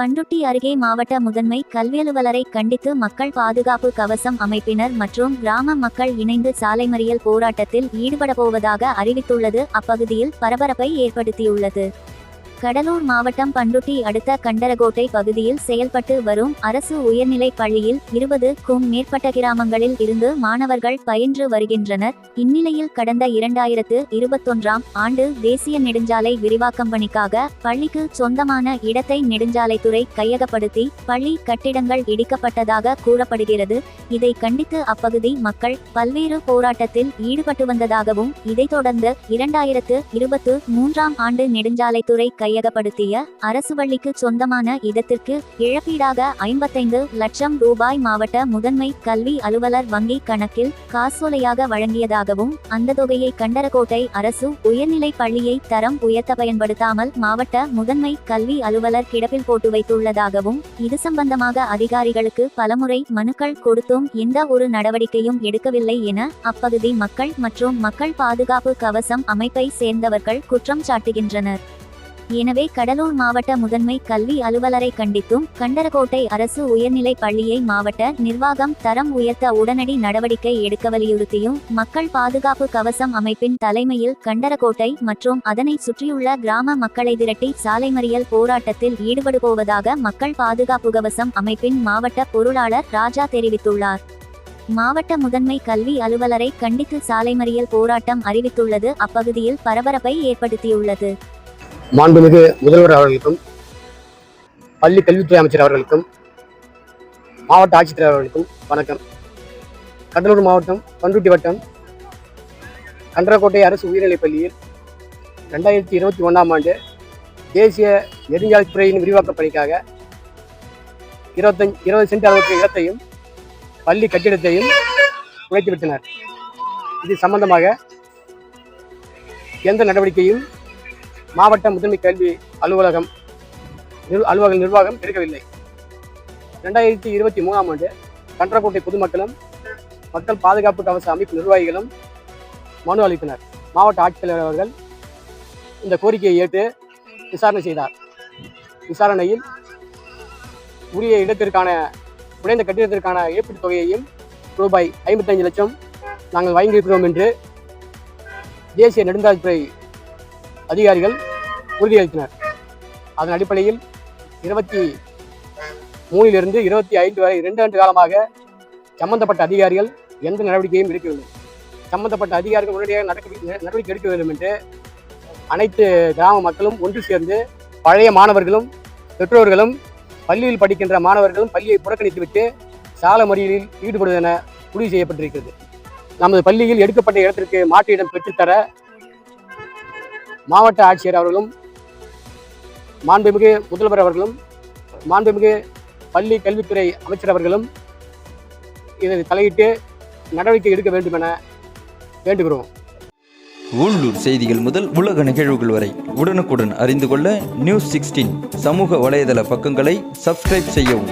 பண்டுட்டி அருகே மாவட்ட முதன்மை கல்வியலுவலரை கண்டித்து மக்கள் பாதுகாப்பு கவசம் அமைப்பினர் மற்றும் கிராம மக்கள் இணைந்து சாலை மறியல் போராட்டத்தில் ஈடுபடப்போவதாக அறிவித்துள்ளது. அப்பகுதியில் பரபரப்பை ஏற்படுத்தியுள்ளது. கடலூர் மாவட்டம் பண்டுட்டி அடுத்த கண்டரகோட்டை பகுதியில் செயல்பட்டு வரும் அரசு உயர்நிலைப் பள்ளியில் இருபதுக்கும் மேற்பட்ட கிராமங்களில் இருந்து மாணவர்கள் பயின்று வருகின்றனர். இந்நிலையில் கடந்த இரண்டாயிரத்து இருபத்தொன்றாம் ஆண்டு தேசிய நெடுஞ்சாலை விரிவாக்கம் பணிக்காக பள்ளிக்கு சொந்தமான இடத்தை நெடுஞ்சாலைத்துறை கையகப்படுத்தி பள்ளி கட்டிடங்கள் இடிக்கப்பட்டதாக கூறப்படுகிறது. இதை கண்டித்து அப்பகுதி மக்கள் பல்வேறு போராட்டத்தில் ஈடுபட்டு வந்ததாகவும் இதைத் தொடர்ந்து இரண்டாயிரத்து இருபத்து மூன்றாம் ஆண்டு நெடுஞ்சாலைத்துறை கையகப்படுத்திய அரசுவள்ளிக்கு சொந்தமான இடத்திற்கு இழப்பீடாக ஐம்பத்தைந்து லட்சம் ரூபாய் மாவட்ட முதன்மை கல்வி அலுவலர் வங்கி கணக்கில் காசோலையாக வழங்கியதாகவும் அந்த தொகையை கண்டரகோட்டை அரசு உயர்நிலை பள்ளியை தரம் உயர்த்த பயன்படுத்தாமல் மாவட்ட முதன்மை கல்வி அலுவலர் கிடப்பில் போட்டு வைத்துள்ளதாகவும் இது சம்பந்தமாக அதிகாரிகளுக்கு பலமுறை மனுக்கள் கொடுத்தும் எந்த ஒரு நடவடிக்கையும் எடுக்கவில்லை என அப்பகுதி மக்கள் மற்றும் மக்கள் பாதுகாப்பு கவசம் அமைப்பை சேர்ந்தவர்கள் குற்றம் சாட்டுகின்றனர். எனவே கடலூர் மாவட்ட முதன்மை கல்வி அலுவலரை கண்டித்தும் கண்டரகோட்டை அரசு உயர்நிலைப் பள்ளியை மாவட்ட நிர்வாகம் தரம் உயர்த்த உடனடி நடவடிக்கை எடுக்க வலியுறுத்தியும் மக்கள் பாதுகாப்பு கவசம் அமைப்பின் தலைமையில் கண்டரகோட்டை மற்றும் அதனை சுற்றியுள்ள கிராம மக்களை திரட்டி சாலை மறியல் போராட்டத்தில் ஈடுபடுபோவதாக மக்கள் பாதுகாப்பு கவசம் அமைப்பின் மாவட்ட பொருளாளர் ராஜா தெரிவித்துள்ளார். மாவட்ட முதன்மை கல்வி அலுவலரை கண்டித்து சாலை மறியல் போராட்டம் அறிவித்துள்ளது. அப்பகுதியில் பரபரப்பை ஏற்படுத்தியுள்ளது. மாண்புமிகு முதல்வர் அவர்களுக்கும் பள்ளி கல்வித்துறை அமைச்சர் அவர்களுக்கும் மாவட்ட ஆட்சித்தலைவர் அவர்களுக்கும் வணக்கம். கடலூர் மாவட்டம் பண்ருட்டி வட்டம் கன்றக்கோட்டை அரசு உயர்நிலைப் பள்ளியில் ரெண்டாயிரத்தி இருபத்தி ஒன்றாம் ஆண்டு தேசிய நெடுஞ்சாலைத்துறையின் விரிவாக்கப் பணிக்காக இருபத்தஞ்சு இருபது சென்ட் அளவுக்கு இடத்தையும் பள்ளி கட்டிடத்தையும் உழைத்து விட்டனர் இது சம்பந்தமாக எந்த நடவடிக்கையும் மாவட்ட முதன்மை கல்வி அலுவலகம் நிர் அலுவலக நிர்வாகம் எடுக்கவில்லை. ரெண்டாயிரத்தி இருபத்தி மூணாம் ஆண்டு கன்றக்கோட்டை பொதுமக்களும் மக்கள் பாதுகாப்பு கவச அமைப்பு நிர்வாகிகளும் மனு அளித்தனர். மாவட்ட ஆட்சித்தலைவர் அவர்கள் இந்த கோரிக்கையை ஏற்று விசாரணை செய்தார். விசாரணையில் உரிய இடத்திற்கான உடைந்த கட்டிடத்திற்கான இழப்பீட்டுத் தொகையையும் ரூபாய் ஐம்பத்தஞ்சு லட்சம் நாங்கள் வழங்கியிருக்கிறோம் என்று தேசிய நெடுஞ்சாலைத்துறை அதிகாரிகள் உறுதியளித்தனர். அதன் அடிப்படையில் இருபத்தி மூணிலிருந்து இருபத்தி ஐந்து வரை இரண்டு ஆண்டு காலமாக சம்பந்தப்பட்ட அதிகாரிகள் எந்த நடவடிக்கையும் எடுக்கவில்லை. சம்பந்தப்பட்ட அதிகாரிகள் உடனடியாக நடக்க நடவடிக்கை எடுக்க வேண்டும் என்று அனைத்து கிராம மக்களும் ஒன்று சேர்ந்து பழைய மாணவர்களும் பெற்றோர்களும் பள்ளியில் படிக்கின்ற மாணவர்களும் பள்ளியை புறக்கணித்துவிட்டு சால மறியலில் ஈடுபடுவதென முடிவு செய்யப்பட்டிருக்கிறது. நமது பள்ளியில் எடுக்கப்பட்ட இடத்திற்கு மாற்று இடம் பெற்றுத்தர மாவட்ட ஆட்சியர் அவர்களும் மாண்புமிகு முதல்வர் அவர்களும் மாண்புமிகு பள்ளி கல்வித்துறை அமைச்சர் அவர்களும் இதை தலையிட்டு நடவடிக்கை எடுக்க வேண்டும் என வேண்டுகிறோம். உள்ளூர் செய்திகள் முதல் உலக நிகழ்வுகள் வரை உடனுக்குடன் அறிந்து கொள்ள நியூஸ் சிக்ஸ்டீன் சமூக வலைதள பக்கங்களை சப்ஸ்கிரைப் செய்யவும்.